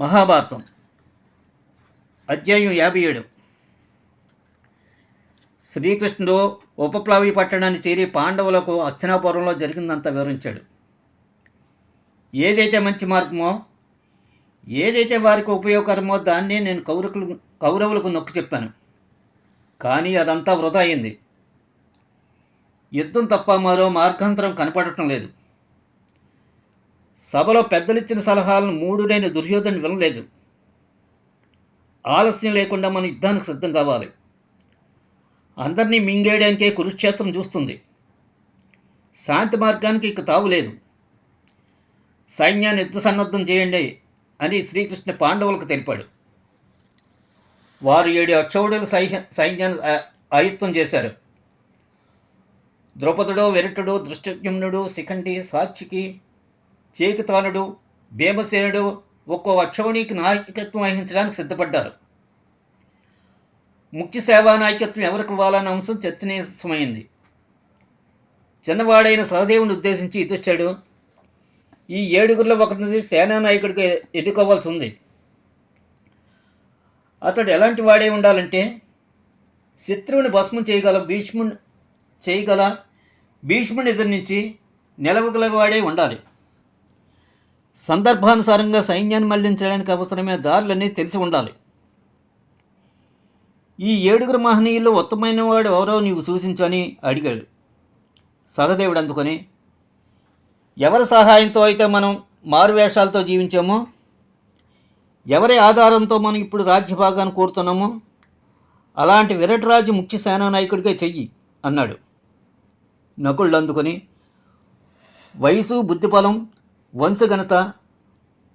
మహాభారతం. అధ్యాయం యాభై ఏడు. శ్రీకృష్ణుడు ఉపప్లవి పట్టణాన్ని చేరి పాండవులకు అస్తినాపురంలో జరిగిందంతా వివరించాడు. ఏదైతే మంచి మార్గమో ఏదైతే వారికి ఉపయోగకరమో దాన్నే నేను కౌరకులు కౌరవులకు నొక్కి చెప్పాను. కానీ అదంతా వృధా అయింది. యుద్ధం తప్ప మరో మార్గాంతరం కనపడటం లేదు. సభలో పెద్దలిచ్చిన సలహాలను మూడుడైన దుర్యోధన వినలేదు. ఆలస్యం లేకుండా మన యుద్ధానికి సిద్ధం కావాలి. అందరినీ మింగేయడానికే కురుక్షేత్రం చూస్తుంది. శాంతి మార్గానికి ఇక తావులేదు సైన్యాన్ని యుద్ధ సన్నద్ధం చేయండి అని శ్రీకృష్ణ పాండవులకు తెలిపాడు. వారు ఏడు అక్షౌడుల సైన్య సైన్యాన్ని ఆ- ఆయుత్తం చేశారు. ద్రౌపదుడు విరటుడు దృష్టజ్ఞుమ్నుడు శిఖండి సాక్షికి చేకితానుడు భీమసేనుడు ఒక్కో అక్షౌణికి నాయకత్వం వహించడానికి సిద్ధపడ్డారు. ముఖ్య సేవా నాయకత్వం ఎవరికి ఇవ్వాలన్న అంశం చర్చనీయమైంది. చిన్నవాడైన సహదేవుని ఉద్దేశించి యుధిష్ఠుడు ఈ ఏడుగురిలో ఒకరిని సేనానాయకుడికి ఎన్నుకోవాల్సి ఉంది అతడు ఎలాంటి వాడే ఉండాలంటే శత్రువుని భస్మం చేయగల భీష్ముని చేయగల భీష్ముని ఎదురు నుంచి వాడే ఉండాలి. సందర్భానుసారంగా సైన్యాన్ని మళ్ళించడానికి అవసరమైన దారులన్నీ తెలిసి ఉండాలి. ఈ ఏడుగురు మహనీయుల్లో ఉత్తమైన వాడు ఎవరో నీవు సూచించని అడిగాడు. సహదేవుడు అందుకొని ఎవరి సహాయంతో అయితే మనం మారువేషాలతో జీవించామో? ఎవరి ఆధారంతో మనం ఇప్పుడు రాజ్యభాగాన్ని కోరుతున్నామో? అలాంటి విరటరాజు ముఖ్య సేనానాయకుడిగా చెయ్యి అన్నాడు. నకుళ్ళు అందుకొని వయసు బుద్ధిబలం వంశఘనత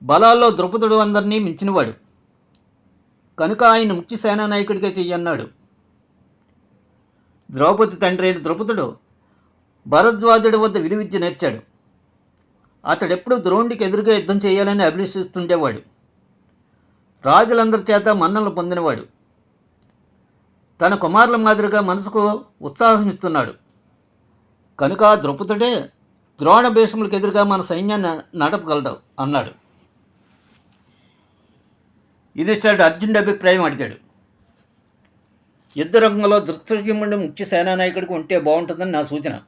బలాల్లో ద్రుపదుడు అందరినీ మించినవాడు. కనుక ఆయన ముఖ్య సేనానాయకుడిగా చెయ్యన్నాడు. ద్రౌపది తండ్రి అయిన ద్రుపదుడు భరద్వాజుడి వద్ద విలువిద్య నేర్చాడు. అతడెప్పుడు ద్రోణుడికి ఎదురుగా యుద్ధం చేయాలని అభిలషిస్తుండేవాడు. రాజులందరి చేత మన్నలు పొందినవాడు. తన కుమారుల మాదిరిగా మనసుకు ఉత్సాహం ఇస్తున్నాడు. కనుక ద్రౌపదుడే ద్రోణ భీష్ములకు ఎదురుగా మన సైన్యాన్ని నడపగలడు అన్నాడు. యుధిష్ఠుడు అర్జునుడి అభిప్రాయం అడిగాడు. యుద్ధ రంగంలో దృష్టజుమ్ముడి ముఖ్య సేనానాయకుడికి ఉంటే బాగుంటుందని నా సూచన.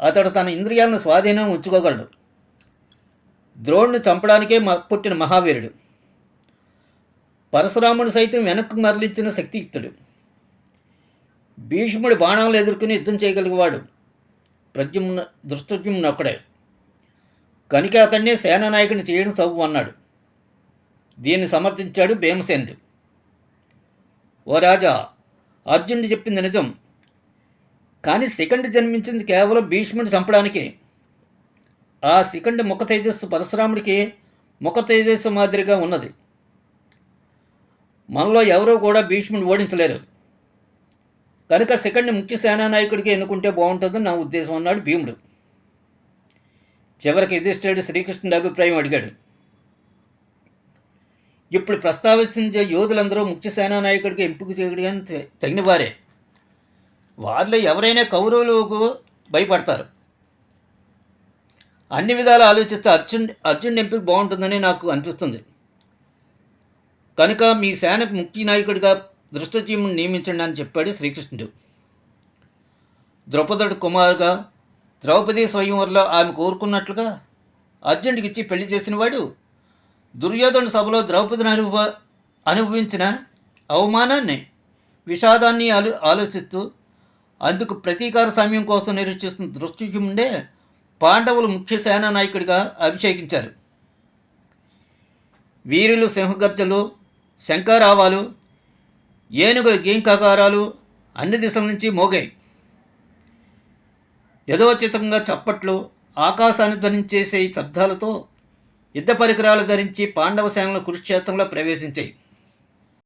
అతడు తన ఇంద్రియాలను స్వాధీనం ఉంచుకోగలడు. ద్రోణుని చంపడానికే మ- పుట్టిన మహావీరుడు. పరశురాముడు సైతం వెనక్కు మరలిచ్చిన శక్తియుక్తుడు. భీష్ముడి బాణాలు ఎదుర్కొని యుద్ధం చేయగలిగేవాడు. ప్రద్యుమ్న దృష్టజుమ్న ఒక్కడే కనుక అతన్నే సేనానాయకుని చేయడం సవ్వు అన్నాడు. దీన్ని సమర్థించాడు భీమసేనుడు. ఓ రాజా అర్జునుడు చెప్పింది నిజం. కానీ శిఖండి జన్మించింది కేవలం భీష్ముడిని చంపడానికి. ఆ శిఖండి ముఖ తేజస్సు పరశురాముడికి ముఖ తేజస్సు మాదిరిగా ఉన్నది. మనలో ఎవరూ కూడా భీష్ముడు ఓడించలేరు. కనుక సెకండ్ని ముఖ్య సేనానాయకుడికి ఎన్నుకుంటే బాగుంటుందని నా ఉద్దేశం అన్నాడు భీముడు. చివరికి యుధిష్ఠుడు శ్రీకృష్ణుడి అభిప్రాయం అడిగాడు. ఇప్పుడు ప్రస్తావించే యోధులందరూ ముఖ్య సేనానాయకుడికి ఎంపిక చేయడానికి తె- తగిన వారే. వారిలో ఎవరైనా కౌరవులకు భయపడతారు. అన్ని విధాలు ఆలోచిస్తే అర్జున్ అర్జున్ ఎంపిక బాగుంటుందని నాకు అనిపిస్తుంది. కనుక మీ సేనకు ముఖ్య నాయకుడిగా దృష్టజీవుని నియమించండి అని చెప్పాడు శ్రీకృష్ణుడు. ద్రౌపదుడు కుమారుగా ద్రౌపది స్వయంవరంలో ఆమె కోరుకున్నట్లుగా అర్జునుడికి ఇచ్చి పెళ్ళి చేసినవాడు దుర్యోధన సభలో ద్రౌపదిని అనుభవ అనుభవించిన అవమానాన్ని విషాదాన్ని ఆలో ఆలోచిస్తూ అందుకు ప్రతీకార సమయం కోసం నిరీక్షిస్తున్న దృష్టిజుముండే పాండవులు ముఖ్య సేనా నాయకుడిగా అభిషేకించారు. వీరులు సింహగర్జలు శంకారావాలు ఏనుగు గీంకాకారాలు అన్ని దిశల నుంచి మోగాయి యథోచితంగా చప్పట్లు ఆకాశాన్ని ధ్వనించేసే శబ్దాలతో యుద్ధ పరికరాలు ధరించి పాండవ సేనలు కురుక్షేత్రంలో ప్రవేశించాయి.